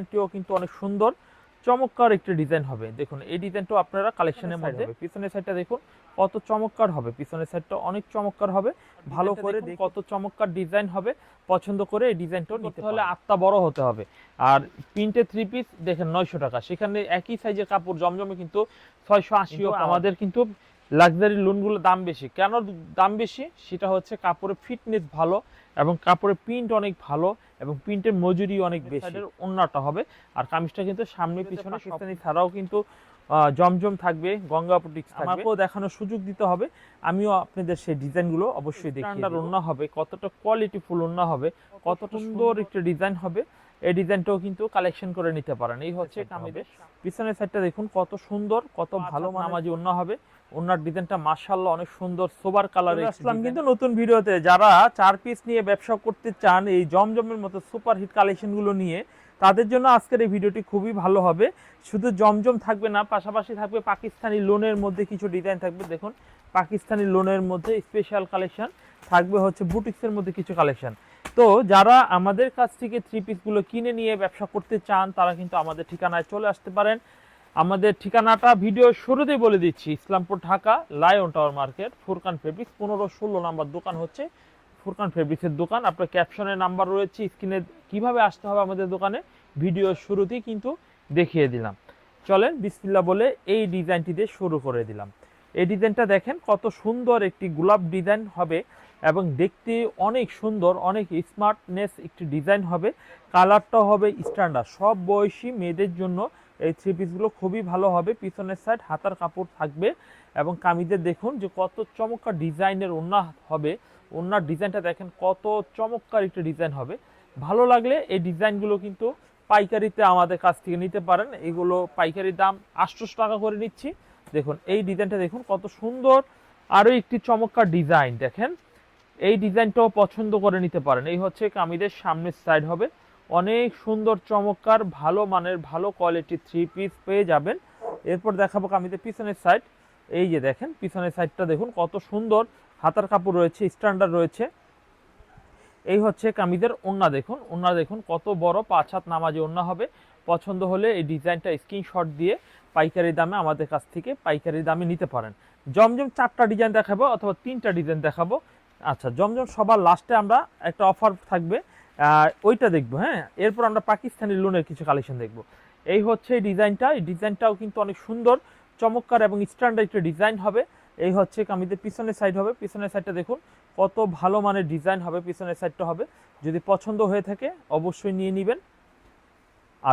ডিজাইনটিও কিন্তু অনেক সুন্দর। চমৎকার একটি ডিজাইন হবে। দেখুন এই ডিজাইনটাও আপনারা কালেকশনের মধ্যে পিছনের সাইডটা দেখুন কত চমৎকার হবে। পিছনের সাইডটা অনেক চমৎকার হবে। ভালো করে দেখুন। কত চমৎকার ডিজাইন হবে। পছন্দ করে এই ডিজাইনটাও নিতে হলে আত্মা বড় হতে হবে। আর প্রিন্টে থ্রি পিস দেখেন নয়শো টাকা। সেখানে একই সাইজের কাপড় জমজমে কিন্তু ছয়শো আশিও আমাদের কিন্তু লাক্সারি লোনগুলো দাম বেশি। কেন দাম বেশি? সেটা হচ্ছে কাপড়ের ফিটনেস ভালো এবং কাপড়ের প্রিন্ট অনেক ভালো এবং প্রিন্টের মজুরি অনেক বেশি। অন্যটা হবে। আর কামিজটা কিন্তু সামনে পিছনে পাকিস্তানি ছাড়াও কিন্তু জমজম থাকবে গঙ্গা বুটিক্স আমাকেও দেখানোর সুযোগ দিতে হবে। আমিও আপনাদের সেই ডিজাইনগুলো অবশ্যই দেখি স্ট্যান্ডার্ড হবে কতটা কোয়ালিটিফুল ওন্না হবে কতটা সুন্দর একটা ডিজাইন হবে। এই ডিজাইনটাও কিন্তু কালেকশন করে নিতে পারেন। এই হচ্ছে কামিজের পিছনের সাইডটা দেখুন কত সুন্দর কত ভালো মানামাজি অন্য হবে। ওনার ডিজাইনটা মাশাআল্লাহ অনেক সুন্দর সোবার কালারে আসলাম কিন্তু নতুন ভিডিওতে। যারা চার পিস নিয়ে ব্যবসা করতে চান এই জমজমের মতো সুপার হিট কালেকশনগুলো নিয়ে তাদের জন্য আজকের এই ভিডিওটি খুবই ভালো হবে। শুধু জমজম থাকবে না পাশাপাশি থাকবে পাকিস্তানি লোনের মধ্যে কিছু ডিজাইন থাকবে। দেখুন পাকিস্তানি লোনের মধ্যে স্পেশাল কালেকশন থাকবে হচ্ছে বুটিক্সের মধ্যে কিছু কালেকশন তো যারা আমাদের কাছ থেকে থ্রি পিসগুলো কিনে নিয়ে ব্যবসা করতে চান, তারা কিন্তু আমাদের ঠিকানায় চলে আসতে পারেন। আমাদের ঠিকানাটা ভিডিও শুরুতেই বলে দিচ্ছি, Islampur Dhaka lion tower market Furkan fabrics পনেরো ষোলো নাম্বার দোকান হচ্ছে ফুরকান ফেব্রিক্সের দোকান। আপনার ক্যাপশনের নাম্বার রয়েছে স্ক্রিনে কীভাবে আসতে হবে আমাদের দোকানে। ভিডিও শুরুতেই কিন্তু দেখিয়ে দিলাম। চলেন বিসমিল্লা বলে এই ডিজাইনটি দিয়ে শুরু করে দিলাম। এই ডিজাইনটা দেখেন কত সুন্দর একটি গোলাপ ডিজাইন হবে। এবং দেখতে অনেক সুন্দর, অনেক স্মার্টনেস একটি ডিজাইন হবে। কালারটাও হবে স্ট্যান্ডার্ড সব বয়সী মেয়েদের জন্য এই থ্রি পিসগুলো খুবই ভালো হবে। পিছনের সাইড হাতার কাপড় থাকবে এবং কামিজের দেখুন যে কত চমৎকার ডিজাইনের ওন্না হবে। ওন্নার ডিজাইনটা দেখেন কত চমৎকার একটা ডিজাইন হবে। ভালো লাগলে এই ডিজাইনগুলো কিন্তু পাইকারিতে আমাদের কাছ থেকে নিতে পারেন। এগুলো পাইকারি দাম আটশোশো টাকা করে নিচ্ছি। দেখুন, এই ডিজাইনটা দেখুন কত সুন্দর। আরও একটি চমৎকার ডিজাইন দেখেন। এই ডিজাইনটাও পছন্দ করে নিতে পারেন। এই হচ্ছে কামিদের সামনের সাইড হবে। অনেক সুন্দর, চমৎকার, ভালো মানের, ভালো কোয়ালিটির থ্রি পিস পেয়ে যাবেন। এরপর দেখাবো কামিদের পিছনের সাইড এই যে দেখেন, পিছনের সাইডটা দেখুন, কত সুন্দর। হাতার কাপড় রয়েছে স্ট্যান্ডার্ড রয়েছে। এই হচ্ছে কামিদের ওন্না দেখুন ওন্না দেখুন, কত বড়, পাঁচ হাত নামাজি ওন্না হবে। পছন্দ হলে এই ডিজাইনটা স্ক্রিনশট দিয়ে পাইকারি দামে আমাদের কাছ থেকে পাইকারি দামে নিতে পারেন। জমজম চারটা ডিজাইন দেখাবো অথবা তিনটা ডিজাইন দেখাবো। আচ্ছা জমজম সবার লাস্টে আমরা একটা অফার থাকবে। ওইটা দেখব হ্যাঁ? এরপর আমরা পাকিস্তানি লোনের কিছু কালেকশন দেখব। এই হচ্ছে এই ডিজাইনটা এই ডিজাইনটাও কিন্তু অনেক সুন্দর, চমৎকার এবং স্ট্যান্ডার্ড একটা ডিজাইন হবে। এই হচ্ছে কামিদের পিছনের সাইড হবে। পিছনের সাইডটা দেখুন, কত ভালো মানের ডিজাইন হবে, পিছনের সাইডটা হবে। যদি পছন্দ হয়ে থাকে, অবশ্যই নিয়ে নেবেন।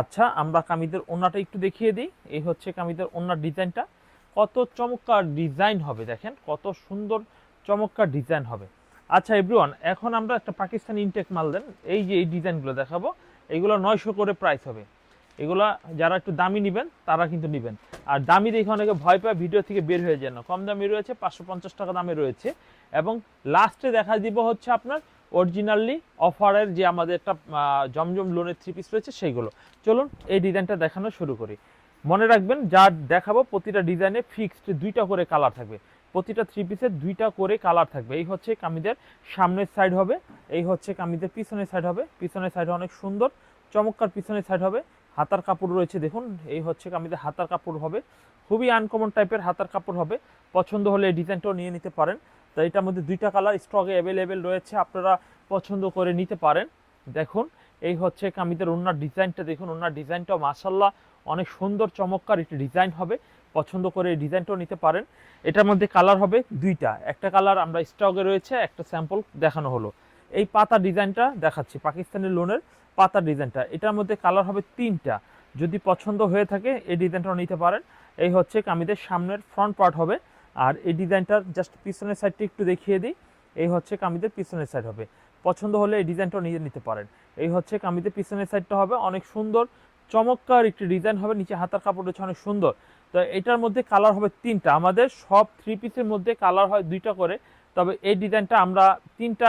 আচ্ছা আমরা কামিদের ওনাটা একটু দেখিয়ে দিই। এই হচ্ছে কামিদের ওনার ডিজাইনটা কত চমৎকার ডিজাইন হবে, দেখেন? কত সুন্দর, চমৎকার ডিজাইন হবে। আচ্ছা এভরিওয়ান এখন আমরা একটা পাকিস্তানি ইনটেক মাল দেন। এই যে এই ডিজাইনগুলো দেখাবো, এগুলো নয়শো করে প্রাইস হবে। এগুলো যারা একটু দামি নেবেন, তারা কিন্তু নেবেন। আর দামি দেখে অনেকে ভয় পায় ভিডিও থেকে বের হয়ে যায় না। কম দামি রয়েছে, পাঁচশো পঞ্চাশ টাকা দামে রয়েছে। এবং লাস্টে দেখা দিব হচ্ছে আপনার অরিজিনালি অফারের যে আমাদের একটা জমজম লোনের থ্রি পিস রয়েছে, সেইগুলো। চলুন এই ডিজাইনটা দেখানো শুরু করি। মনে রাখবেন, যা দেখাবো, প্রতিটা ডিজাইনে ফিক্সড দুইটা করে কালার থাকবে। প্রতিটা থ্রি পিসের দুইটা করে কালার থাকবে। এই হচ্ছে কামিজের সামনের সাইড হবে, এই হচ্ছে কামিজের পিছনের সাইড হবে। পিছনের সাইড অনেক সুন্দর, চমৎকার পিছনের সাইড হবে। হাতার কাপড় রয়েছে দেখুন, এই হচ্ছে কামিজের হাতার কাপড় হবে। খুবই আনকমন টাইপের হাতার কাপড় হবে। পছন্দ হলে এই ডিজাইনটাও নিয়ে নিতে পারেন। তো এটার মধ্যে দুইটা কালার স্টকে অ্যাভেলেবেল রয়েছে, আপনারা পছন্দ করে নিতে পারেন। দেখুন, এই হচ্ছে কামিজের ওনার ডিজাইনটা দেখুন ওনার ডিজাইনটাও মাসাল্লাহ অনেক সুন্দর, চমৎকার একটি ডিজাইন হবে। পছন্দ করে এই ডিজাইনটাও নিতে পারেন। এটার মধ্যে কালার হবে দুইটা। একটা কালার আমরা স্টকে রয়েছে, একটা স্যাম্পল দেখানো হলো। এই পাতা ডিজাইনটা দেখাচ্ছি, পাকিস্তানি লোনের পাতা ডিজাইনটা। এটার মধ্যে কালার হবে তিনটা। যদি পছন্দ হয়ে থাকে, এই ডিজাইনটাও নিতে পারেন। এই হচ্ছে কামিদের সামনের ফ্রন্ট পার্ট হবে। আর এই ডিজাইনটার জাস্ট পিছনের সাইডটা একটু দেখিয়ে দিই। এই হচ্ছে কামিদের পিছনের সাইড হবে। পছন্দ হলে এই ডিজাইনটাও নিয়ে নিতে পারেন। এই হচ্ছে কামিদের পিছনের সাইডটা হবে। অনেক সুন্দর চমৎকার একটি ডিজাইন হবে, নিচে হাতার কাপড় রয়েছে অনেক সুন্দর। তো এটার মধ্যে কালার হবে তিনটা। আমাদের সব থ্রি পিসের মধ্যে কালার হয় দুইটা করে। তবে এই ডিজাইনটা আমরা তিনটা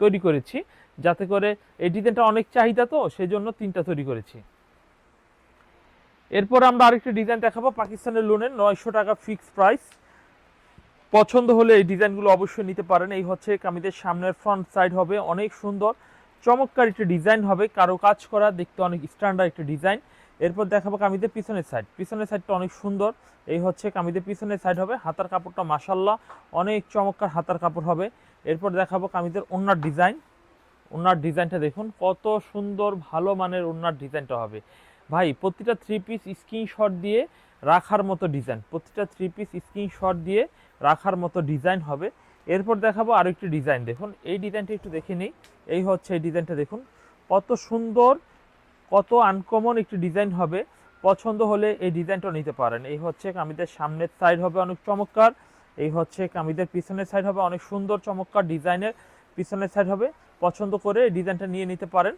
তৈরি করেছি, যাতে করে এই ডিজাইনটা অনেক চাহিদা তো সেই জন্য তিনটা তৈরি করেছি। এরপর আমরা আরেকটি ডিজাইন দেখাবো, পাকিস্তানের লোনের নয়শো টাকা ফিক্স প্রাইস পছন্দ হলে এই ডিজাইনগুলো অবশ্যই নিতে পারেন। এই হচ্ছে কামিদের সামনের ফ্রন্ট সাইড হবে, অনেক সুন্দর। চমৎকার একটি ডিজাইন হবে, কারও কাজ করা, দেখতে অনেক স্ট্যান্ডার্ড একটি ডিজাইন। এরপর দেখাবো কামিজের পিছনের সাইড পিছনের সাইডটা অনেক সুন্দর। এই হচ্ছে কামিজের পিছনের সাইড হবে, হাতার কাপড়টা মাসাল্লাহ অনেক চমৎকার হাতার কাপড় হবে। এরপর দেখাবো কামিজের ওনার ডিজাইন। ওনার ডিজাইনটা দেখুন, কত সুন্দর, ভালো মানের ওনার ডিজাইনটা হবে। ভাই, প্রতিটা থ্রি পিস স্ক্রিনশট দিয়ে রাখার মতো ডিজাইন প্রতিটা থ্রি পিস স্ক্রিনশট দিয়ে রাখার মতো ডিজাইন হবে। এরপর দেখাবো আরও একটি ডিজাইন দেখুন, এই ডিজাইনটা একটু দেখে নিই। এই হচ্ছে এই ডিজাইনটা দেখুন। কত সুন্দর, কত আনকমন একটি ডিজাইন হবে। পছন্দ হলে এই ডিজাইনটা নিতে পারেন। এই হচ্ছে কামিদের সামনের সাইড হবে অনেক চমৎকার। এই হচ্ছে কামিদের পিছনের সাইড হবে অনেক সুন্দর, চমৎকার ডিজাইনের পিছনের সাইড হবে। পছন্দ করে এই ডিজাইনটা নিয়ে নিতে পারেন।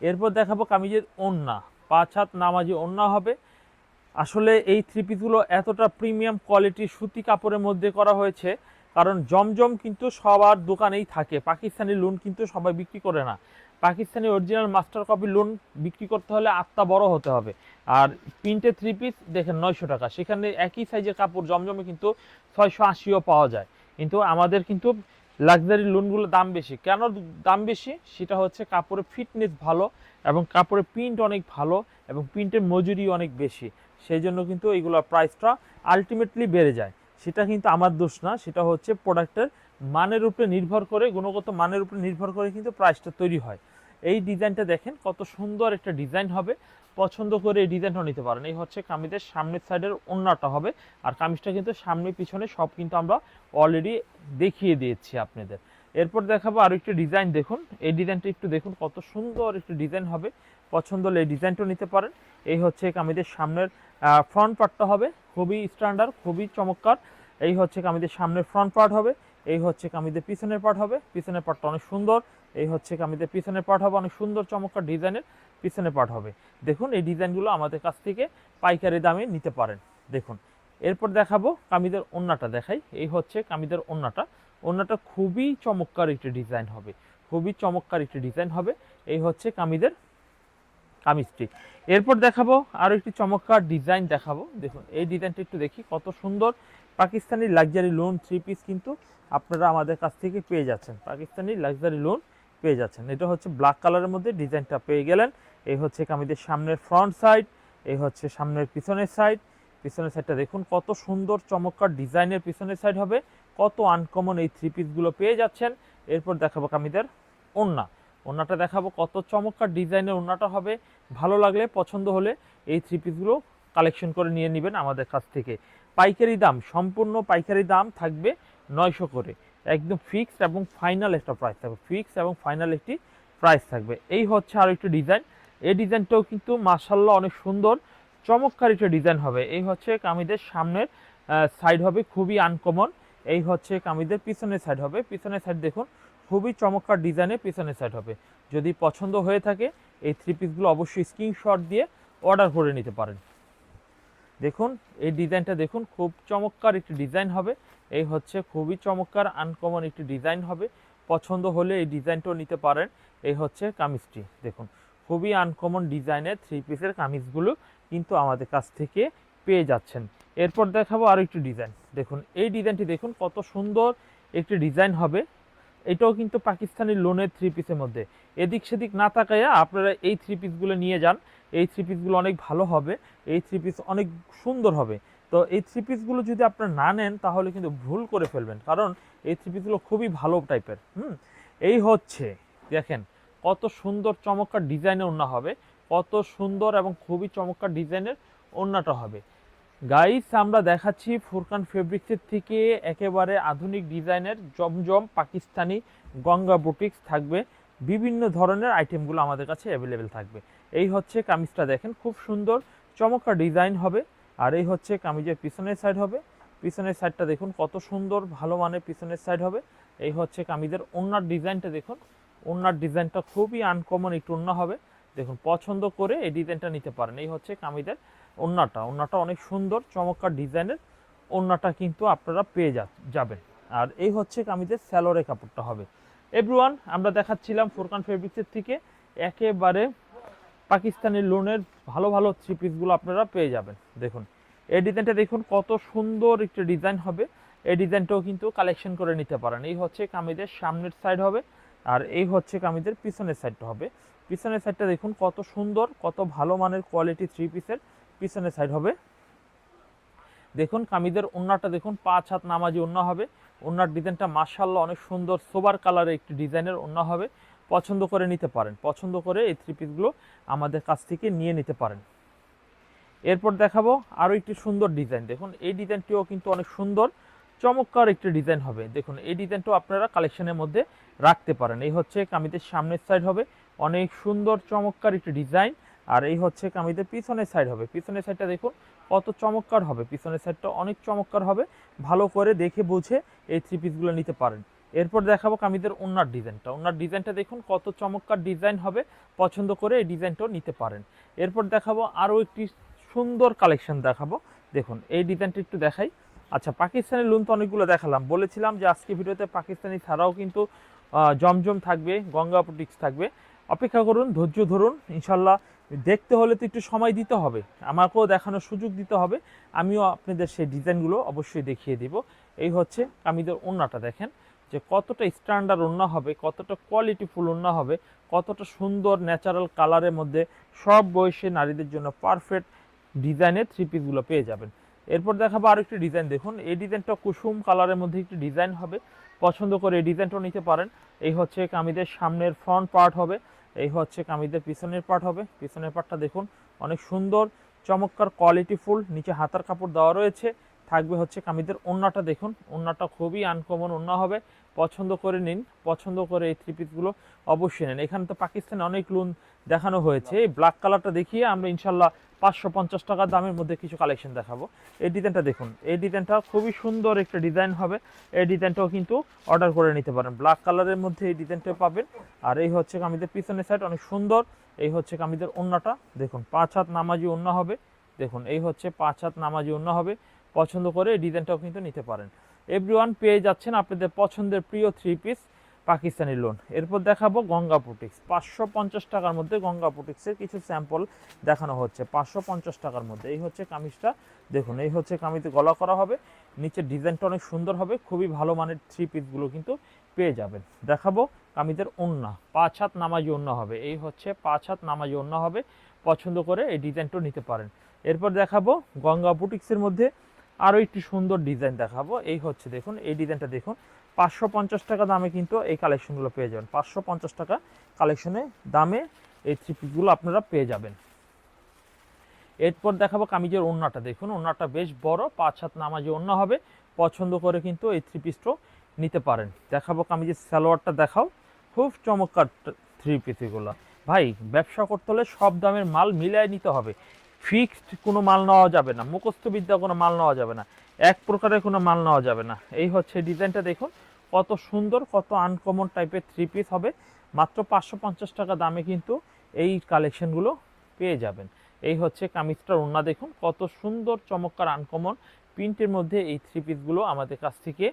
এরপর দেখাবো কামিজের ওন্না। পাঁচ হাত নামাজি ওন্না হবে। আসলে এই থ্রি পিসগুলো এতটা প্রিমিয়াম কোয়ালিটির সুতি কাপড়ের মধ্যে করা হয়েছে, কারণ জমজম কিন্তু সবার দোকানেই থাকে। পাকিস্তানি লোন কিন্তু সবাই বিক্রি করে না। Pakistani original master copy lawn বিক্রি করতে হলে আত্মা বড় হতে হবে। আর প্রিন্টে থ্রি পিস দেখেন নয়শো টাকা। সেখানে একই সাইজের কাপড় জমজমে কিন্তু ছয়শো আশিও পাওয়া যায়। কিন্তু আমাদের কিন্তু লাক্সারি লোনগুলো দাম বেশি। কেন দাম বেশি? সেটা হচ্ছে কাপড়ের ফিটনেস ভালো এবং কাপড়ের প্রিন্ট অনেক ভালো এবং প্রিন্টের মজুরি অনেক বেশি। সেই জন্য কিন্তু এইগুলোর প্রাইসটা আলটিমেটলি বেড়ে যায়। সেটা কিন্তু আমার দোষ না, সেটা হচ্ছে প্রোডাক্টের মানের উপরে নির্ভর করে, গুণগত মানের উপরে নির্ভর করে কিন্তু প্রাইসটা তৈরি হয়। এই ডিজাইনটা দেখেন, কত সুন্দর একটা ডিজাইন হবে। পছন্দ করে এই ডিজাইনটা নিতে পারেন। এই হচ্ছে কামিজের সামনের সাইডের ওন্নাটা হবে। আর কামিজটা কিন্তু সামনে পিছনে সব কিন্তু আমরা অলরেডি দেখিয়ে দিয়েছি আপনাদের। এরপর দেখাবো আরও একটি ডিজাইন দেখুন। এই ডিজাইনটা একটু দেখুন, কত সুন্দর একটি ডিজাইন হবে। পছন্দ হলে এই ডিজাইনটাও নিতে পারেন। এই হচ্ছে কামিজের সামনের ফ্রন্ট পার্টটা হবে খুবই স্ট্যান্ডার্ড খুবই চমৎকার। এই হচ্ছে কামিদের সামনের ফ্রন্ট পার্ট হবে, এই হচ্ছে কামিদের পিছনের পার্ট হবে, পিছনের পার্টটা অনেক সুন্দর, এই হচ্ছে কামিদের পিছনের পার্ট হবে, অনেক সুন্দর, চমৎকার ডিজাইনের পিছনের পার্ট হবে। দেখুন, এই ডিজাইনগুলো আমাদের কাছ থেকে পাইকারি দামে নিতে পারেন। দেখুন, এরপর দেখাবো কামিদের ওন্নাটা দেখাই। এই হচ্ছে কামিদের ওন্নাটা। ওন্নাটা খুবই চমৎকার একটি ডিজাইন হবে, খুবই চমৎকার একটি ডিজাইন হবে। এই হচ্ছে কামিদের কামিজটি এরপর দেখাবো আরও একটি চমৎকার ডিজাইন দেখাবো। দেখুন, এই ডিজাইনটা একটু দেখি, কত সুন্দর। Pakistani luxury lawn three piece কিন্তু আপনারা আমাদের কাছ থেকে পেয়ে যাচ্ছেন। পাকিস্তানি লাক্সারি লোন পেয়ে যাচ্ছেন। এটা হচ্ছে ব্ল্যাক কালারের মধ্যে ডিজাইনটা পেয়ে গেলেন। এই হচ্ছে কামিজের সামনের ফ্রন্ট সাইড, এই হচ্ছে সামনের পিছনের সাইড। পিছনের সাইডটা দেখুন, কত সুন্দর, চমৎকার ডিজাইনের পিছনের সাইড হবে। কত আনকমন এই থ্রি পিসগুলো পেয়ে যাচ্ছেন। এরপর দেখাবো কামিদের ওন্না ওন্নাটা দেখাবো কত চমৎকার ডিজাইনের ওন্নাটা হবে। ভালো লাগলে, পছন্দ হলে এই থ্রি পিসগুলো কালেকশন করে নিয়ে নেবেন আমাদের কাছ থেকে। পাইকারি দাম, সম্পূর্ণ পাইকারি দাম থাকবে নয়শো করে। একদম ফিক্সড এবং ফাইনাল একটা প্রাইস থাকবে। ফিক্সড এবং ফাইনাল একটি প্রাইস থাকবে। এই হচ্ছে আরও একটি ডিজাইন এই ডিজাইনটাও কিন্তু মার্শাল্লাহ অনেক সুন্দর, চমৎকার একটা ডিজাইন হবে। এই হচ্ছে কামিদের সামনের সাইড হবে খুবই আনকমন এই হচ্ছে কামিদের পিছনের সাইড হবে। পিছনের সাইড দেখুন খুবই চমৎকার ডিজাইনের পিছনের সাইড হবে। যদি পছন্দ হয়ে থাকে, এই থ্রি পিসগুলো অবশ্যই স্ক্রিনশট দিয়ে অর্ডার করে নিতে পারেন। দেখুন, এই ডিজাইনটা দেখুন, খুব চমৎকার একটি ডিজাইন হবে। এই হচ্ছে খুবই চমৎকার আনকমন একটি ডিজাইন হবে। পছন্দ হলে এই ডিজাইনটাও নিতে পারেন। এই হচ্ছে কামিজটি, দেখুন। খুবই আনকমন ডিজাইনের থ্রি পিসের কামিজগুলো কিন্তু আমাদের কাছ থেকে পেয়ে যাচ্ছেন। এরপর দেখাবো আরও একটি ডিজাইন দেখুন, এই ডিজাইনটি দেখুন, কত সুন্দর একটি ডিজাইন হবে। এটাও কিন্তু পাকিস্তানি লোনের থ্রি পিসের মধ্যে। এদিক সেদিক না তাকাইয়া আপনারা এই থ্রি পিসগুলো নিয়ে যান। এই থ্রি পিসগুলো অনেক ভালো হবে। এই থ্রি পিস অনেক সুন্দর হবে। তো এই থ্রি পিসগুলো যদি আপনারা না নেন, তাহলে কিন্তু ভুল করে ফেলবেন। কারণ এই থ্রি পিসগুলো খুবই ভালো টাইপের হুম? এই হচ্ছে, দেখেন, কত সুন্দর চমৎকার ডিজাইনের ওড়না হবে। কত সুন্দর এবং খুবই চমৎকার ডিজাইনের ওড়নাটা হবে। গাইস আমরা দেখাচ্ছি ফুরকান ফেব্রিক্সের থেকে একেবারে আধুনিক ডিজাইনের জমজম পাকিস্তানি গঙ্গা বুটিক্স থাকবে। বিভিন্ন ধরনের আইটেমগুলো আমাদের কাছে অ্যাভেলেবেল থাকবে। এই হচ্ছে কামিজটা দেখেন, খুব সুন্দর, চমৎকার ডিজাইন হবে। আর এই হচ্ছে কামিজের পিছনের সাইড হবে। পিছনের সাইডটা দেখুন, কত সুন্দর, ভালো মানের পিছনের সাইড হবে। এই হচ্ছে কামিজের ওনার ডিজাইনটা দেখুন। ওনার ডিজাইনটা খুবই আনকমন একটু অন্য হবে। দেখুন, পছন্দ করে এই ডিজাইনটা নিতে পারেন। এই হচ্ছে কামিজের ওন্নাটা ওন্নাটা অনেক সুন্দর, চমৎকার ডিজাইনের। ওন্নাটা কিন্তু আপনারা পেয়ে যাবেন। আর এই হচ্ছে কামিজের স্যালোরে কাপড়টা হবে। এভরিওয়ান আমরা দেখাচ্ছিলাম ফোরকান ফেব্রিক্সের থেকে। একেবারে পাকিস্তানি লোনের ভালো ভালো থ্রি পিসগুলো আপনারা পেয়ে যাবেন। দেখুন, এই ডিজাইনটা দেখুন, কত সুন্দর একটা ডিজাইন হবে। এই ডিজাইনটাও কিন্তু কালেকশন করে নিতে পারেন। এই হচ্ছে কামিজের সামনের সাইড হবে আর এই হচ্ছে কামিজের পিছনের সাইডটা হবে। পিছনের সাইডটা দেখুন, কত সুন্দর, কত ভালো মানের কোয়ালিটি থ্রি পিসের পিছনের সাইড হবে। দেখুন কামিদের ওন্নাটা দেখুন, পাঁচ হাত নামাজি ওন্না হবে। ওন্নার ডিজাইনটা মার্শাল্লাহ অনেক সুন্দর, সোবার কালারের একটি ডিজাইনের ওন্না হবে। পছন্দ করে নিতে পারেন, পছন্দ করে এই থ্রি পিসগুলো আমাদের কাছ থেকে নিয়ে নিতে পারেন। এরপর দেখাবো আরও একটি সুন্দর ডিজাইন। দেখুন, এই ডিজাইনটিও কিন্তু অনেক সুন্দর, চমৎকার একটি ডিজাইন হবে। দেখুন, এই ডিজাইনটাও আপনারা কালেকশনের মধ্যে রাখতে পারেন। এই হচ্ছে কামিজের সামনের সাইড হবে। অনেক সুন্দর, চমৎকার একটি ডিজাইন। আর এই হচ্ছে কামিজের পিছনের সাইড হবে। পিছনের সাইডটা দেখুন, কত চমৎকার হবে। পিছনের সাইডটা অনেক চমৎকার হবে। ভালো করে দেখে বুঝে এই থ্রি পিসগুলো নিতে পারেন। এরপর দেখাবো কামিজের ওনার ডিজাইনটা ওনার ডিজাইনটা দেখুন, কত চমৎকার ডিজাইন হবে। পছন্দ করে এই ডিজাইনটাও নিতে পারেন। এরপর দেখাবো আরও একটি সুন্দর কালেকশন দেখাবো। দেখুন, এই ডিজাইনটা একটু দেখাই। আচ্ছা পাকিস্তানের লুন তো অনেকগুলো দেখালাম। বলেছিলাম যে আজকে ভিডিওতে পাকিস্তানি ছাড়াও কিন্তু জমজম থাকবে গঙ্গা বুটিক্স থাকবে। অপেক্ষা করুন, ধৈর্য ধরুন। ইনশাল্লাহ দেখতে হলে তো একটু সময় দিতে হবে। আমাকেও দেখানোর সুযোগ দিতে হবে। আমিও আপনাদের সেই ডিজাইনগুলো অবশ্যই দেখিয়ে দিব। এই হচ্ছে কামিদের ওন্নাটা দেখেন, যে কতটা স্ট্যান্ডার্ড ওন্না হবে, কতটা কোয়ালিটিফুল ওন্না হবে, কতটা সুন্দর ন্যাচারাল কালারের মধ্যে সব বয়সে নারীদের জন্য পারফেক্ট ডিজাইনের থ্রি পিসগুলো পেয়ে যাবেন। এরপর দেখাবো আরও একটি ডিজাইন দেখুন। এই ডিজাইনটা কুসুম কালারের মধ্যে একটি ডিজাইন হবে। পছন্দ করে এই ডিজাইনটাও নিতে পারেন। এই হচ্ছে কামিদের সামনের ফ্রন্ট পার্ট হবে। এই হচ্ছে কামিজের পিছনের পার্ট হবে। পিছনের পার্টটা দেখুন, অনেক সুন্দর, চমৎকার কোয়ালিটি ফুল। নিচে হাতার কাপড় দেওয়া রয়েছে। থাকবে হচ্ছে কামিদের ওন্নাটা দেখুন। ওন্নাটা খুবই আনকমন ওন্না হবে। পছন্দ করে নিন, পছন্দ করে এই থ্রি পিসগুলো অবশ্যই নেন। এখানে তো পাকিস্তানে অনেক লুন দেখানো হয়েছে। এই ব্ল্যাক কালারটা দেখিয়ে আমরা ইনশাল্লাহ পাঁচশো পঞ্চাশ টাকা দামের মধ্যে কিছু কালেকশন দেখাবো। এই ডিজাইনটা দেখুন, এই ডিজাইনটা খুবই সুন্দর একটা ডিজাইন হবে। এই ডিজাইনটাও কিন্তু অর্ডার করে নিতে পারেন। ব্ল্যাক কালারের মধ্যে এই ডিজাইনটা পাবেন। আর এই হচ্ছে কামিদের পিছনের সাইড অনেক সুন্দর। এই হচ্ছে কামিদের ওন্নাটা। দেখুন, পাঁচ হাত নামাজি ওন্না হবে। দেখুন, এই হচ্ছে পাঁচ হাত নামাজি ওন্না হবে। পছন্দ করে এই ডিজাইনটাও কিন্তু নিতে পারেন। এভরিওয়ান পেয়ে যাচ্ছেন আপনাদের পছন্দের প্রিয় থ্রি পিস পাকিস্তানি লোন এরপর দেখাবো গঙ্গা পুটিক্স পাঁচশো পঞ্চাশ টাকার মধ্যে গঙ্গা পুটিক্সের কিছু স্যাম্পল দেখানো হচ্ছে। পাঁচশো পঞ্চাশ টাকার মধ্যে। এই হচ্ছে কামিজটা। দেখুন, এই হচ্ছে কামিজে গলা করা হবে। নিচের ডিজাইনটা অনেক সুন্দর হবে। খুবই ভালো মানের থ্রি পিসগুলো কিন্তু পেয়ে যাবেন। দেখাবো কামিজের ওন্না পাঁচ হাত নামাজি ওন্না হবে। এই হচ্ছে পাঁচ হাত নামাজি ওন্না হবে। পছন্দ করে এই ডিজাইনটাও নিতে পারেন। এরপর দেখাবো গঙ্গা বুটিক্সের মধ্যে আরও একটি সুন্দর ডিজাইন দেখাবো। এই হচ্ছে, দেখুন, এই ডিজাইনটা দেখুন। পাঁচশো পঞ্চাশ টাকা দামে কিন্তু এই কালেকশনগুলো পেয়ে যাবেন। পাঁচশো পঞ্চাশ টাকা কালেকশনে দামে এই থ্রি পিসগুলো আপনারা পেয়ে যাবেন। এরপর দেখাবো কামিজের ওন্নাটা দেখুন ওন্নাটা বেশ বড়, পাঁচ হাত নামাজে ওন্না হবে। পছন্দ করে কিন্তু এই থ্রি পিসটাও নিতে পারেন। দেখাবো কামিজের সালোয়ারটা দেখাও। খুব চমৎকার থ্রি পিস এগুলো। ভাই, ব্যবসা করতে হলে সব দামের মাল মিলাই নিতে হবে। ফিক্সড কোনো মাল নেওয়া যাবে না মুখস্থ বিদ্যা কোনো মাল নেওয়া যাবে না, এক প্রকারের কোনো মাল নেওয়া যাবে না। এই হচ্ছে ডিজাইনটা দেখুন, কত সুন্দর, কত আনকমন টাইপের থ্রি পিস হবে, মাত্র পাঁচশো পঞ্চাশ টাকা দামে কিন্তু এই কালেকশনগুলো পেয়ে যাবেন। এই হচ্ছে কামিজটার ওড়না দেখুন, কত সুন্দর, চমৎকার আনকমন প্রিন্টের মধ্যে এই থ্রি পিসগুলো আমাদের কাছ থেকে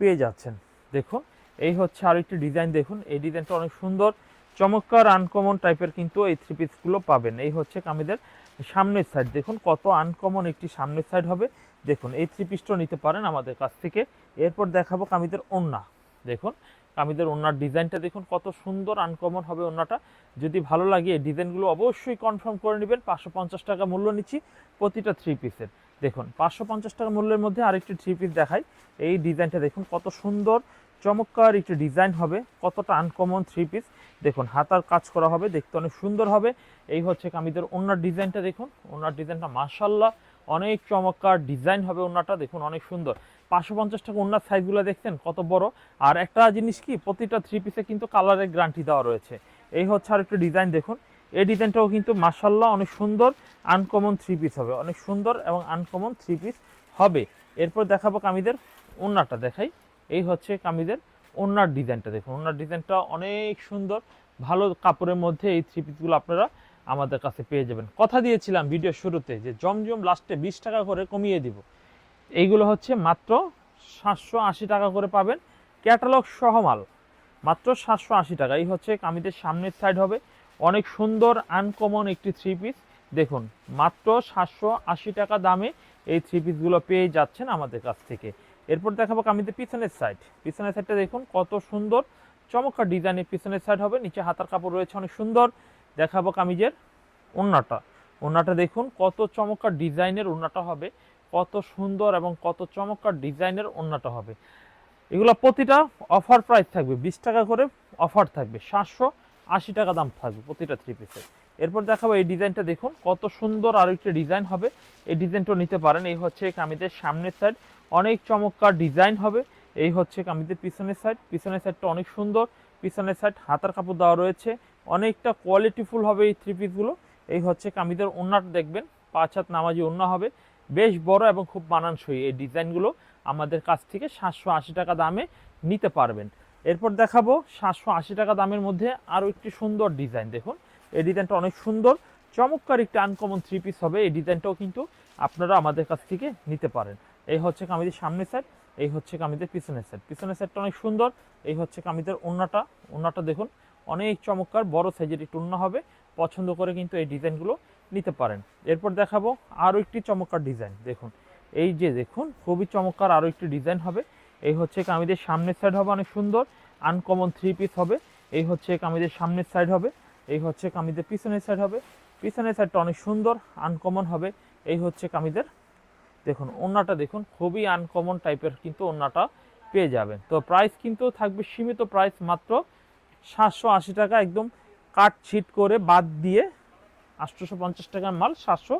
পেয়ে যাচ্ছেন। দেখুন, এই হচ্ছে আর একটি ডিজাইন দেখুন, এই ডিজাইনটা অনেক সুন্দর চমৎকার আনকমন টাইপের কিন্তু এই থ্রি পিসগুলো পাবেন। এই হচ্ছে কামিদের সামনের সাইড দেখুন কত আনকমন একটি সামনের সাইড হবে। দেখুন, এই থ্রি পিসটাও নিতে পারেন আমাদের কাছ থেকে। এরপর দেখাবো কামিদের ওন্না দেখুন, কামিদের ওন্নার ডিজাইনটা দেখুন কত সুন্দর আনকমন হবে ওন্নাটা যদি ভালো লাগে এই ডিজাইনগুলো অবশ্যই কনফার্ম করে নেবেন। পাঁচশো পঞ্চাশ টাকা মূল্য নিচ্ছি প্রতিটা থ্রি পিসের দেখুন, পাঁচশো পঞ্চাশ টাকা মূল্যের মধ্যে আরেকটি থ্রি পিস দেখাই। এই ডিজাইনটা দেখুন কত সুন্দর। চমৎকার একটি ডিজাইন হবে, কতটা আনকমন থ্রি পিস দেখুন, হাতার কাজ করা হবে, দেখতে অনেক সুন্দর হবে। এই হচ্ছে কামিদের ওনার ডিজাইনটা দেখুন। ওনার ডিজাইনটা মার্শাল্লাহ অনেক চমৎকার ডিজাইন হবে ওনাটা দেখুন অনেক সুন্দর। পাঁচশো পঞ্চাশ টাকা ওনার সাইজগুলো দেখছেন, কত বড়। আর একটা জিনিস কি, প্রতিটা থ্রি পিসে কিন্তু কালারের গ্যারান্টি দেওয়া রয়েছে। এই হচ্ছে আর একটু ডিজাইন, দেখুন। এই ডিজাইনটাও কিন্তু মার্শাল্লাহ অনেক সুন্দর আনকমন থ্রি পিস হবে। অনেক সুন্দর এবং আনকমন থ্রি পিস হবে। এরপর দেখাবো কামিদের ওনাটা দেখাই। এই হচ্ছে কামিদের ওনার ডিজাইনটা দেখুন। ওনার ডিজাইনটা অনেক সুন্দর। ভালো কাপড়ের মধ্যে এই থ্রি পিসগুলো আপনারা আমাদের কাছে পেয়ে যাবেন। কথা দিয়েছিলাম ভিডিও শুরুতে যে জমজম লাস্টে বিশ টাকা করে কমিয়ে দিব। এইগুলো হচ্ছে মাত্র সাতশো আশি টাকা করে পাবেন। ক্যাটালগ সহ মাল। মাত্র সাতশো আশি টাকা। এই হচ্ছে কামিদের সামনের সাইড হবে। অনেক সুন্দর আনকমন একটি থ্রি পিস দেখুন, মাত্র সাতশো আশি টাকা দামে এই থ্রি পিসগুলো পেয়ে যাচ্ছেন আমাদের কাছ থেকে। এরপর দেখাবো কামিদের পিছনের সাইড পিছনের সাইডটা দেখুন, কত সুন্দর। চমৎকার ডিজাইনের পিছনের সাইড হবে। নিচে হাতার কাপড় রয়েছে, অনেক সুন্দর। দেখাবো কামিজের ওন্নাটা ওন্নাটা দেখুন, কত চমৎকার ডিজাইনের ওন্নাটা হবে। কত সুন্দর এবং কত চমৎকার ডিজাইনের ওন্নাটা হবে। এগুলো প্রতিটা অফার প্রাইস থাকবে। বিশ টাকা করে অফার থাকবে। সাতশো আশি টাকা দাম থাকবে প্রতিটা থ্রি পিসের এরপর দেখাবো এই ডিজাইনটা দেখুন, কত সুন্দর আরও একটা ডিজাইন হবে। এই ডিজাইনটাও নিতে পারেন। এই হচ্ছে কামিজের সামনের সাইড অনেক চমৎকার ডিজাইন হবে। এই হচ্ছে কামিজের পিছনের সাইড পিছনের সাইডটা অনেক সুন্দর। পিছনের সাইড হাতার কাপড় দেওয়া রয়েছে। অনেকটা কোয়ালিটিফুল হবে এই থ্রি পিসগুলো এই হচ্ছে কামিজের ওন্নাটা দেখবেন। পাঁচ হাত নামাজি ওন্না হবে। বেশ বড় এবং খুব মানানসই এই ডিজাইনগুলো আমাদের কাছ থেকে সাতশো আশি টাকা দামে নিতে পারবেন। এরপর দেখাবো সাতশো আশি টাকা দামের মধ্যে আরও একটি সুন্দর ডিজাইন দেখুন। এই ডিজাইনটা অনেক সুন্দর। চমৎকার একটি আনকমন থ্রি পিস হবে। এই ডিজাইনটাও কিন্তু আপনারা আমাদের কাছ থেকে নিতে পারেন। এই হচ্ছে কামিজের সামনের সাইড এই হচ্ছে কামিজের পিছনের সাইড পিছনের সাইডটা অনেক সুন্দর, এই হচ্ছে কামিজের ওন্নাটা ওন্নাটা দেখুন, অনেক চমৎকার, বড় সাইজের একটু ওন্না হবে, পছন্দ করে কিন্তু এই ডিজাইনগুলো নিতে পারেন। এরপর দেখাবো আরও একটি চমৎকার ডিজাইন, দেখুন। এই যে দেখুন, খুবই চমৎকার আরও একটি ডিজাইন হবে। এই হচ্ছে কামিজের সামনের সাইড হবে অনেক সুন্দর আনকমন থ্রি পিস হবে। এই হচ্ছে কামিজের সামনের সাইড হবে, এই হচ্ছে কামিজের পিছনের সাইড হবে। পিছনের সাইডটা অনেক সুন্দর আনকমন হবে। এই হচ্ছে কামিজের দেখুন ওন্নাটা দেখুন, খুবই আনকমন টাইপের কিন্তু ওন্নাটা পেয়ে যাবেন। তো প্রাইস কিন্তু থাকবে সীমিত প্রাইস মাত্র সাতশো আশি টাকা, একদম কাট ছিট করে বাদ দিয়ে আটশোশো পঞ্চাশ টাকার মাল সাতশো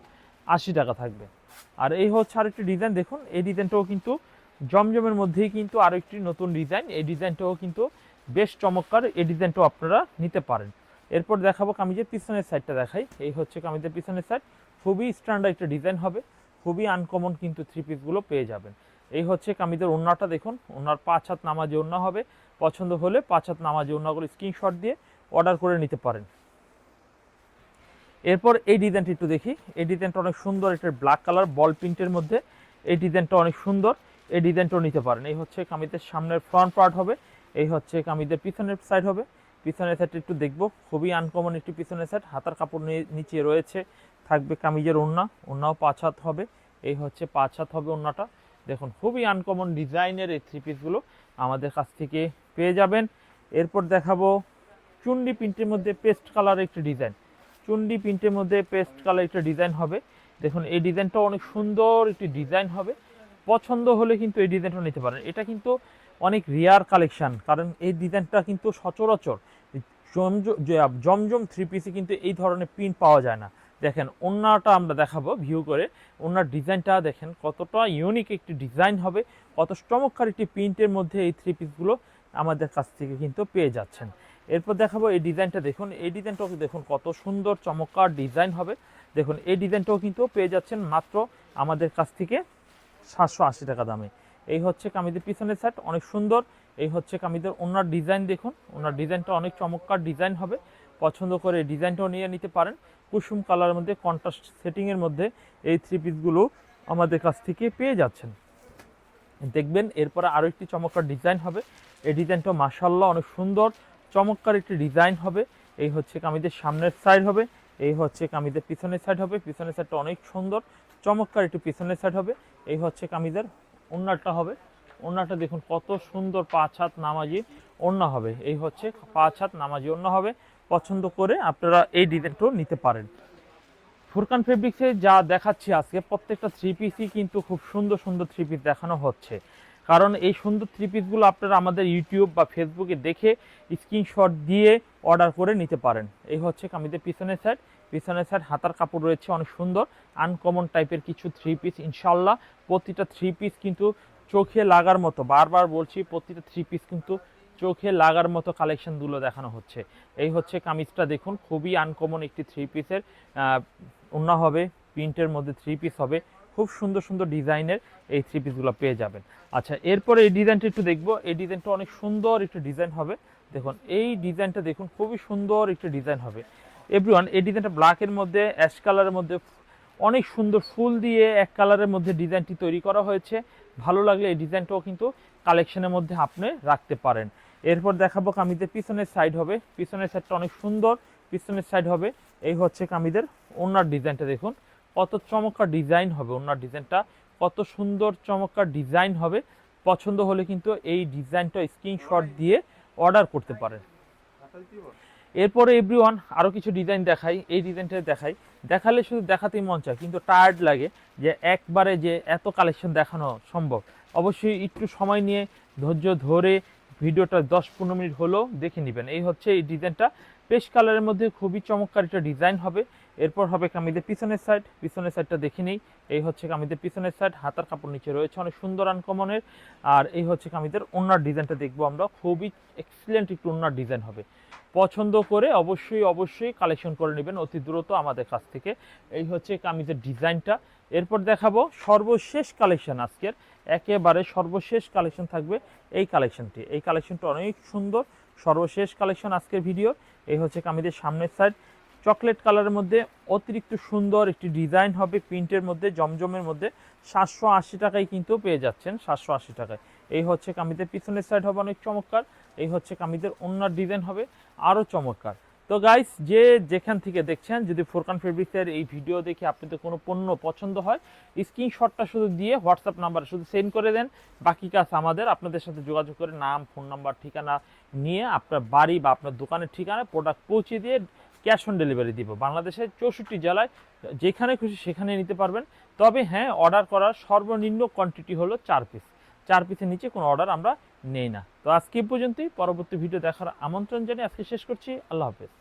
আশি টাকা থাকবে। আর এই হচ্ছে আরেকটি ডিজাইন দেখুন, এই ডিজাইনটাও কিন্তু জমজমের মধ্যেই কিন্তু আরও একটি নতুন ডিজাইন এই ডিজাইনটাও কিন্তু বেশ চমৎকার, এই ডিজাইনটাও আপনারা নিতে পারেন। এরপর দেখাবো কামিজের পিছনের সাইডটা দেখাই। এই হচ্ছে কামিজের পিছনের সাইড খুবই স্ট্যান্ডার্ড একটা ডিজাইন হবে। খুবই আনকমন কিন্তু থ্রি পিসগুলো পেয়ে যাবেন। এই হচ্ছে কামিদের ওন্নাটা দেখুন ওনার পাঁচ হাত নামাজে ওন্না হবে। পছন্দ হলে পাঁচ হাত নামাজে ওন্নাগুলো স্ক্রিনশট দিয়ে অর্ডার করে নিতে পারেন। এরপর এই ডিজাইনটি একটু দেখি। এই ডিজাইনটা অনেক সুন্দর এটা ব্ল্যাক কালার বল প্রিন্টের মধ্যে। এই ডিজাইনটা অনেক সুন্দর, এই ডিজাইনটাও নিতে পারেন। এই হচ্ছে কামিদের সামনের ফ্রন্ট পার্ট হবে, এই হচ্ছে কামিদের পিছনের সাইড হবে। পিছনের সাইডটা একটু দেখব, খুবই আনকমন একটি পিছনের সাইড হাতার কাপড় নিয়ে- নিচে রয়েছে। থাকবে কামিজের ওন্না ওন্নাও পাঁচ হাত হবে। এই হচ্ছে পাঁচ হাত হবে ওন্নাটা দেখুন, খুবই আনকমন ডিজাইনের এই থ্রি পিসগুলো আমাদের কাছ থেকে পেয়ে যাবেন। এরপর দেখাবো চুন্ডি প্রিন্টের মধ্যে পেস্ট কালার একটি ডিজাইন চুন্ডি প্রিন্টের মধ্যে পেস্ট কালার একটা ডিজাইন হবে। দেখুন, এই ডিজাইনটা অনেক সুন্দর একটি ডিজাইন হবে। পছন্দ হলে কিন্তু এই ডিজাইনটা নিতে পারেন। এটা কিন্তু অনেক রেয়ার কালেকশান কারণ এই ডিজাইনটা কিন্তু সচরাচর জমজম জমজম থ্রি পিসে কিন্তু এই ধরনের প্রিন্ট পাওয়া যায় না। দেখেন, ওন্নাটা আমরা দেখাবো ভিউ করে। ওনার ডিজাইনটা দেখেন, কতটা ইউনিক একটি ডিজাইন হবে, কত চমৎকার একটি প্রিন্টের মধ্যে এই থ্রি পিসগুলো আমাদের কাছ থেকে কিন্তু পেয়ে যাচ্ছেন। এরপর দেখাবো এই ডিজাইনটা, দেখুন, এই ডিজাইনটাও দেখুন, কত সুন্দর, চমৎকার ডিজাইন হবে। দেখুন, এই ডিজাইনটাও কিন্তু পেয়ে যাচ্ছেন মাত্র আমাদের কাছ থেকে সাতশো আশি টাকা দামে। এই হচ্ছে কামিদের পিছনের সেট অনেক সুন্দর। এই হচ্ছে কামিজের ওনার ডিজাইন, দেখুন ওনার ডিজাইনটা অনেক চমৎকার ডিজাইন হবে। পছন্দ করে ডিজাইনটাও নিয়ে নিতে পারেন। কুসুম কালারের মধ্যে কন্ট্রাস্ট সেটিংয়ের মধ্যে এই থ্রি পিসগুলো আমাদের কাছ থেকে পেয়ে যাচ্ছেন। দেখবেন এরপরে আরও একটি চমৎকার ডিজাইন হবে। এই ডিজাইনটা মাসাল্লাহ অনেক সুন্দর, চমৎকার একটি ডিজাইন হবে। এই হচ্ছে কামিজের সামনের সাইড হবে, এই হচ্ছে কামিজের পিছনের সাইড হবে। পিছনের সাইডটা অনেক সুন্দর, চমৎকার একটি পিছনের সাইড হবে। এই হচ্ছে কামিজের ওন্নাটা হবে। ওন্নাটা দেখুন কত সুন্দর পাঁচ হাত নামাজি ওন্না হবে। এই হচ্ছে পাঁচ হাত নামাজি ওন্না হবে। পছন্দ করে আপনারা এই ডিজাইনটাও নিতে পারেন। ফুরকান ফেব্রিক্সে যা দেখাচ্ছি আজকে, প্রত্যেকটা থ্রি পিসই কিন্তু খুব সুন্দর সুন্দর থ্রি পিস দেখানো হচ্ছে। কারণ এই সুন্দর থ্রি পিসগুলো আপনারা আমাদের ইউটিউব বা ফেসবুকে দেখে স্ক্রিনশট দিয়ে অর্ডার করে নিতে পারেন। এই হচ্ছে কামিজের পিছনের সাইড পিছনের সাইড হাতার কাপড় রয়েছে অনেক সুন্দর। আনকমন টাইপের কিছু থ্রি পিস ইনশাল্লাহ প্রতিটা থ্রি পিস কিন্তু চোখে লাগার মতো। বারবার বলছি, প্রতিটা থ্রি পিস কিন্তু চোখে লাগার মতো কালেকশনগুলো দেখানো হচ্ছে। এই হচ্ছে কামিজটা দেখুন, খুবই আনকমন একটি থ্রি পিসের অন্য হবে প্রিন্টের মধ্যে থ্রি পিস হবে। খুব সুন্দর সুন্দর ডিজাইনের এই থ্রি পিসগুলো পেয়ে যাবেন। আচ্ছা এরপরে এই ডিজাইনটা একটু দেখব। এই ডিজাইনটা অনেক সুন্দর একটি ডিজাইন হবে। দেখুন, এই ডিজাইনটা দেখুন, খুবই সুন্দর একটি ডিজাইন হবে। এভরিওয়ান এই ডিজাইনটা ব্ল্যাকের মধ্যে অ্যাশ কালারের মধ্যে অনেক সুন্দর ফুল দিয়ে এক কালারের মধ্যে ডিজাইনটি তৈরি করা হয়েছে। ভালো লাগলে এই ডিজাইনটাও কিন্তু কালেকশনের মধ্যে আপনি রাখতে পারেন। এরপর দেখাবো কামিজের পিছনের সাইড হবে। পিছনের সাইডটা অনেক সুন্দর। পিছনের সাইড হবে। এই হচ্ছে কামিজের ওনার ডিজাইনটা দেখুন। কত চমৎকার ডিজাইন হবে ওনার ডিজাইনটা। কত সুন্দর চমৎকার ডিজাইন হবে। পছন্দ হলে কিন্তু এই ডিজাইনটা স্ক্রিনশট দিয়ে অর্ডার করতে পারেন। এরপরে এভরি ওয়ান আরও কিছু ডিজাইন দেখাই, এই ডিজাইনটা দেখাই। দেখালে শুধু দেখাতেই মন চায়, কিন্তু টায়ার্ড লাগে যে একবারে যে এত কালেকশন দেখানো সম্ভব। অবশ্যই একটু সময় নিয়ে ধৈর্য ধরে ভিডিওটা দশ পনেরো মিনিট হলেও দেখে নেবেন। এই হচ্ছে এই ডিজাইনটা। পেশ কালারের মধ্যে খুবই চমৎকার একটা ডিজাইন হবে। এরপর হবে কামিদের পিছনের সাইড পিছনের সাইডটা দেখে নিই। এই হচ্ছে কামিদের পিছনের সাইড হাতার কাপড় নিচে রয়েছে। অনেক সুন্দর আনকমনের আর এই হচ্ছে কামিদের ওনার ডিজাইনটা দেখব আমরা। খুবই এক্সিলেন্ট একটু ওনার ডিজাইন হবে। পছন্দ করে অবশ্যই অবশ্যই কালেকশন করে নেবেন অতি দ্রুত আমাদের কাছ থেকে। এই হচ্ছে কামিজের ডিজাইনটা। এরপর দেখাবো সর্বশেষ কালেকশন আজকের। একেবারে সর্বশেষ কালেকশন থাকবে এই কালেকশনটি এই কালেকশনটা অনেক সুন্দর, সর্বশেষ কালেকশন আজকের ভিডিও এই হচ্ছে কামিদের সামনের সাইড চকলেট কালারের মধ্যে অতিরিক্ত সুন্দর একটি ডিজাইন হবে প্রিন্টের মধ্যে, জমজমের মধ্যে। সাতশো আশি টাকায় কিন্তু পেয়ে যাচ্ছেন, সাতশো আশি টাকায়। এই হচ্ছে কামিদের পিছনের সাইড হবে অনেক চমৎকার, এই হচ্ছে কামিদের অন্যার ডিজাইন হবে আরও চমৎকার। তো গাইস যে যেখান থেকে দেখছেন, যদি ফোরকান ফেব্রিক্সের এই ভিডিও দেখে আপনাদের কোনো পণ্য পছন্দ হয় স্ক্রিনশটটা শুধু দিয়ে হোয়াটসঅ্যাপ নাম্বার শুধু সেন্ড করে দেন। বাকি কাজ আমাদের, আপনাদের সাথে যোগাযোগ করে নাম ফোন নাম্বার ঠিকানা নিয়ে আপনার বাড়ি বা আপনার দোকানের ঠিকানায় প্রোডাক্ট পৌঁছে দিয়ে ক্যাশ অন ডেলিভারি দিব। বাংলাদেশের চৌষট্টি জেলায় যেখানে খুশি সেখানে নিতে পারবেন। তবে হ্যাঁ অর্ডার করার সর্বনিম্ন কোয়ান্টিটি হলো চার পিস চার পিসের নিচে কোনো অর্ডার আমরা নেই না। তো আজকে পর্যন্তই। পরবর্তী ভিডিও দেখার আমন্ত্রণ জানিয়ে আজকে শেষ করছি। আল্লাহ হাফেজ।